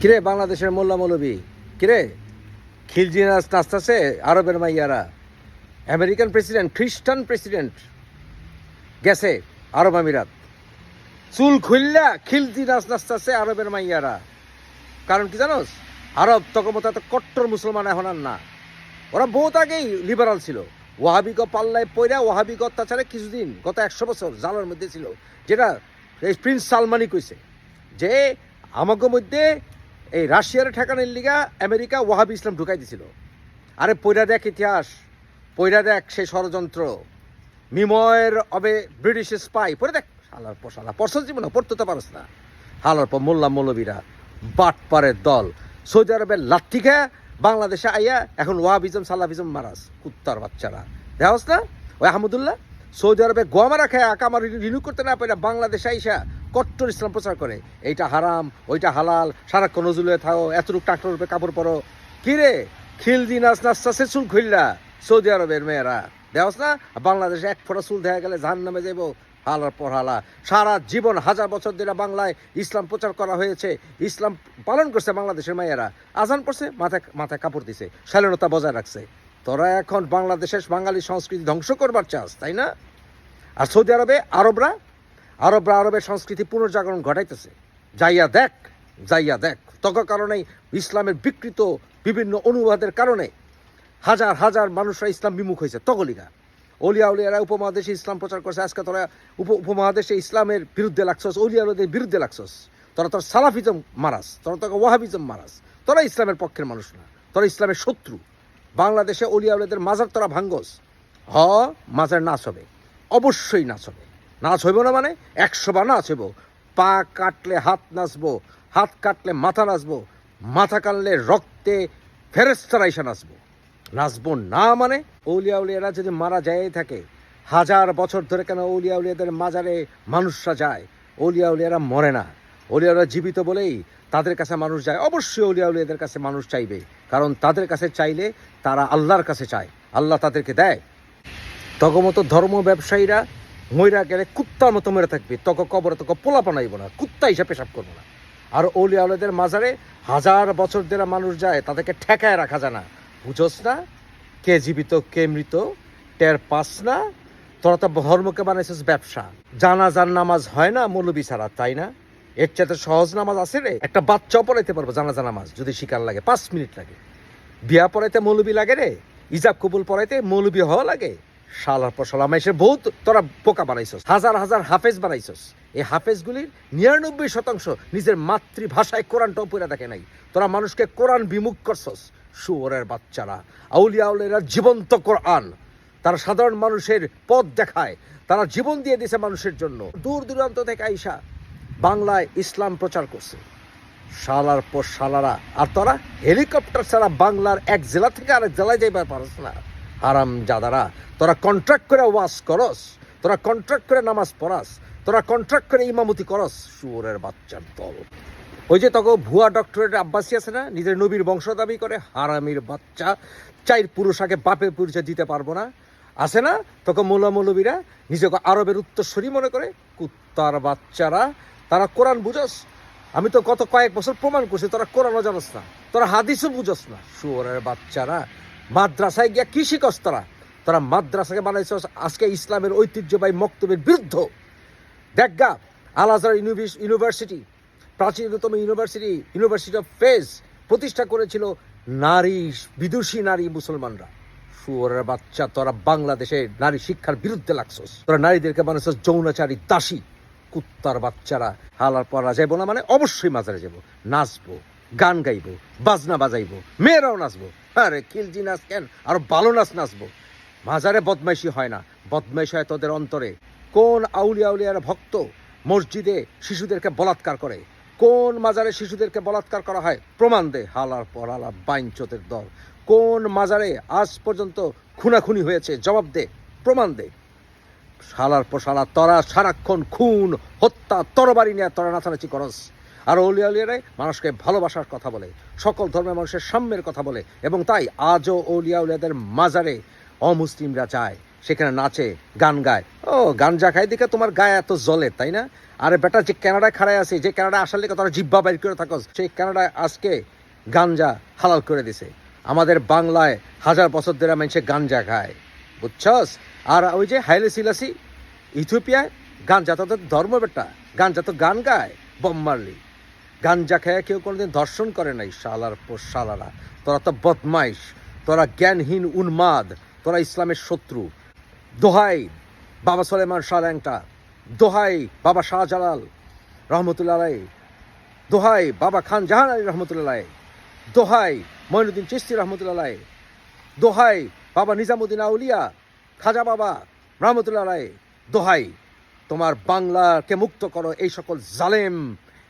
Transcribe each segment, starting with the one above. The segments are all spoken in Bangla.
কিরে বাংলাদেশের মোল্লা মৌলবী? কিরে? খিলজি নাচ নাচতেছে আরবের মাইয়ারা। আমেরিকান প্রেসিডেন্ট, খ্রিস্টান প্রেসিডেন্ট গেছে আরব আমিরাত। চুল খুললা খিলজি নাচ নাচতেছে আরবের মাইয়ারা। কারণ কি জানোস? আরব তখন মতো এত কট্টর মুসলমান এখন আর না। ওরা বহুত আগেই লিবারাল ছিল। ওয়াহাবিক পাল্লায় পয়রা ওয়াহাবিক অত্যাচারে কিছুদিন, গত একশো বছর জালের মধ্যে ছিল। যেটা প্রিন্স সালমানি কইছে যে আমাকে মধ্যে এই রাশিয়ার ঠেকানোর লিগা আমেরিকা ওয়াহাবি ইসলাম ঢুকাই দিছিল। আরে পৈরা দেখ ইতিহাস পৈরা দেখ সেই ষড়যন্ত্র। মিময়ের অবে ব্রিটিশ স্পাই পরে দেখ, শালার পশালা পরশল জীবন পড়তে পারস না। হালার পর মোল্লা মৌলবীরা, বাটপারের দল। সৌদি আরবের লাঠি খেয়ে বাংলাদেশে আইয়া এখন ওয়াহাবিজম, সালাফিজম মারাস কুত্তার বাচ্চারা। দেখাস না? ওই আহমদুল্লাহ? সৌদি আরবে গোয়া মারা খেয়ে আকামার রিনিউ করতে না পারে বাংলাদেশে আইসা কট্টর ইসলাম প্রচার করে। এইটা হারাম, ওইটা হালাল, সারাক্ষণ নজুলে থাকো এতটুকু ট্রাক্টর রূপে কাপড় পরো। কিরে খিলদি নাচ নাচতাছে চুল খুললা সৌদি আরবের মেয়েরা। দেওয়াস না? বাংলাদেশে এক ফোঁটা চুল দেখা গেলে জাহান নামে যাব হালার পর হালা। সারা জীবন হাজার বছর ধরে বাংলায় ইসলাম প্রচার করা হয়েছে। ইসলাম পালন করছে বাংলাদেশের মেয়েরা। আজান করছে, মাথায় মাথায় কাপড় দিছে। শালীনতা বজায় রাখছে। তোরা এখন বাংলাদেশের বাঙালি সংস্কৃতি ধ্বংস করবার চাস তাই না? আর সৌদি আরবে আরবরা আরবরা আরবের সংস্কৃতি পুনর্জাগরণ ঘটাইতেছে। যাইয়া দেখ যাইয়া দেখ। তখন কারণেই ইসলামের বিকৃত বিভিন্ন অনুবাদের কারণে হাজার হাজার মানুষরা ইসলাম বিমুখ হয়েছে তগলিগা অলিয়া উলিয়ারা উপমহাদেশে ইসলাম প্রচার করছে, আজকে তোরা উপ উপমহাদেশে ইসলামের বিরুদ্ধে লাগছস অলিয়া উলিয়াদের বিরুদ্ধে লাগছস। তোরা তোর সালাফিজম মারাস, তোরা তোকে ওয়াহাবিজম মারাস। তোরা ইসলামের পক্ষের মানুষ না, তোরা ইসলামের শত্রু। বাংলাদেশে অলিয়া উলিয়াদের মাজার তোরা ভাঙ্গস। হ, মাজার নাচ হবে। অবশ্যই নাচ হবে। নাচ হইব না মানে একশো বার নাচ হইব। পা কাটলে হাত নাচবো, হাত কাটলে মাথা নাচবো, মাথা কাটলে রক্তে ফেরেস্তারা এসে নাচবো। নাচবো না মানে অলিয়া উলিয়ারা যদি মারা যায় থাকে, হাজার বছর ধরে কেন অলিয়া উলিয়াদের মাজারে মানুষরা যায়? অলিয়া উলিয়ারা মরে না। অলিয়ারা জীবিত বলেই তাদের কাছে মানুষ যায়। অবশ্যই অলিয়া উলিয়াদের কাছে মানুষ চাইবে। কারণ তাদের কাছে চাইলে তারা আল্লাহর কাছে চায়। আল্লাহ তাদেরকে দেয়। তগমতো ধর্ম ব্যবসায়ীরা ময়রা গেলে কুত্তার মতো মেরে থাকবে। তক কবরে তক পোলা বানাইব না, কুত্তা হিসাবে পেশাব করব না। আর অলি উলিয়াদের মাজারে হাজার বছর ধরে মানুষ যায়, তাদেরকে ঠেকায় রাখা যায় না। বুঝোস না কে জীবিত, কে মৃত, টের পাস না। তোরা তো ধর্মকে বানাইছিস ব্যবসা। জানা জানাজার নামাজ হয় না মৌলবি ছাড়া, তাই না? এর চাইতে সহজ নামাজ আছে রে। একটা বাচ্চাও পড়াইতে পারব জানাজা নামাজ, যদি শিকার লাগে, পাঁচ মিনিট লাগে। বিয়া পড়াইতে মৌলবি লাগে রে। ইজাব কবুল পড়াইতে মৌলবি হওয়া লাগে। শালার পর শালা মাইসের বহুত তোরা পোকা বানাইছস, হাজার হাজার হাফেজ বানাইছস। এই হাফেজগুলির নিরানব্বই শতাংশ নিজের মাতৃভাষায় কোরআনটাও পড়ে দেখে নাই। তোরা মানুষকে কোরআন বিমুখ করছস, শুয়োরের বাচ্চারা আউলিয়া আউলিয়ারা জীবন্ত কোরআন। তারা সাধারণ মানুষের পথ দেখায়, তারা জীবন দিয়ে দিছে মানুষের জন্য। দূর দূরান্ত থেকে আইসা বাংলায় ইসলাম প্রচার করছে। শালার পর শালারা, আর তোরা হেলিকপ্টার ছাড়া বাংলার এক জেলা থেকে আরেক জেলায় যাইবার পারস না। আরাম জাদারা। তোরা কন্ট্রাক্ট করে ওয়াজ করস, তোরা কন্ট্রাক্ট করে নামাজ পড়াস, তোরা কন্ট্রাক্ট করে ইমামতি করস, শুয়োরের বাচ্চার দল। ওই যে তখন ভুয়া ডক্টরেট আব্বাসী আছে না, নিজের নবীর বংশ দাবি করে, হারামির বাচ্চা চাইর পুরুষ আগে বাপের পরিচয় দিতে পারব না। আছে না? তখন মোলা মৌলবীরা নিজেকে আরবের উত্তরস্বরী মনে করে, কুত্তার বাচ্চারা, তারা কোরআন বুঝস। আমি তো গত কয়েক বছর প্রমাণ করছি, তোরা কোরআনও জানস না, তোরা হাদিসও বুঝস না, শুয়োরের বাচ্চারা। মাদ্রাসায় গিয়া কি শিখস তোরা। মাদ্রাসাকে বানাইছস আজকে ইসলামের ঐতিহ্যবাহী মক্তবের বিরুদ্ধ। দেখগা আল আজহার ইউনিভার্সিটি প্রাচীনতম ইউনিভার্সিটি ইউনিভার্সিটি অফ ফেজ প্রতিষ্ঠা করেছিল নারী বিদুষী নারী মুসলমানরা। শুয়োরের বাচ্চা, তোরা বাংলাদেশে নারী শিক্ষার বিরুদ্ধে লাগছস। তোরা নারীদেরকে বানাইছস যৌনাচারী দাসী। কুত্তার বাচ্চারা, হালার পরা যাইব না মানে অবশ্যই মাজারে যাব নাচবো। গান গাইবো, বাজনা বাজাইবো, মেয়েরাও নাচবো। আরে খিলজি নাচ কেন? আরও ভালো নাচ নাচবো। মাজারে বদমাইশি হয় না। বদমাইশি হয় তোদের অন্তরে। কোন আউলিয়া আউলিয়ার ভক্ত মসজিদে শিশুদেরকে বলাৎকার করে? কোন মাজারে শিশুদেরকে বলাৎকার করা হয়? প্রমাণ দে, হালার পর হালা বাইঞ্চতের দল। কোন মাজারে আজ পর্যন্ত খুনাখুনি হয়েছে? জবাব দে, প্রমাণ দে। শালার পর শালা, তরা সারাক্ষণ খুন, হত্যা, তরবারি নিয়ে তরা নাচানাচি করস। আর অলিয়া উলিয়ারাই মানুষকে ভালোবাসার কথা বলে, সকল ধর্মের মানুষের সাম্যের কথা বলে এবং তাই আজও অলিয়া উলিয়াদের মাজারে অমুসলিমরা যায়, সেখানে নাচে, গান গায়। ও গাঞ্জা খাই দেখে তোমার গায়ে এত জ্বলে তাই না? আরে বেটা, যে কানাডায় খাড়ায় আছে, যে কানাডা আসার লেগে তারা জিব্বা বাইর করে থাকো সেই কানাডায় আজকে গাঞ্জা হালাল করে দিছে। আমাদের বাংলায় হাজার বছর ধরে মানুষে গাঞ্জা খায়, বুঝছস? আর ওই যে হাইলে সিলাসি, ইথিওপিয়ায় গাঞ্জা তো ধর্ম বেটা, গাঞ্জা তো গান গায়, বম মারলি। গাঞ্জা খেয়ে, কেউ কোনোদিন ধর্ষণ করে নাই শালার পর শালারা। তোরা তো বদমাইশ, তোরা জ্ঞানহীন উন্মাদ, তোরা ইসলামের শত্রু। দোহাই বাবা সলেমান শাহ ল্যাংটা, দোহাই বাবা শাহজালাল রহমতুল্লাহ আলাই, দোহাই বাবা খান জাহান আলী রহমতুল্লাহ দোহাই মঈনুদ্দিন চিস্তি রহমতুল্লাহ দোহাই বাবা নিজামুদ্দিন আউলিয়া, খাজা বাবা রহমতুল্লাহ আলাই, দোহাই তোমার বাংলাকে মুক্ত করো এই সকল জালেম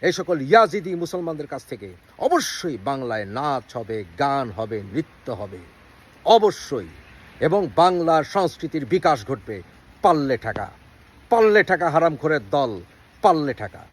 এই সকল ইয়াজিদি মুসলমানদের কাছ থেকে অবশ্যই বাংলায় নাচ হবে, গান হবে, নৃত্য হবে। অবশ্যই। এবং বাংলার সংস্কৃতির বিকাশ ঘটবে পাল্লে ঠাকা। পাল্লে ঠাকা হারাম করে দল, পাল্লে টাকা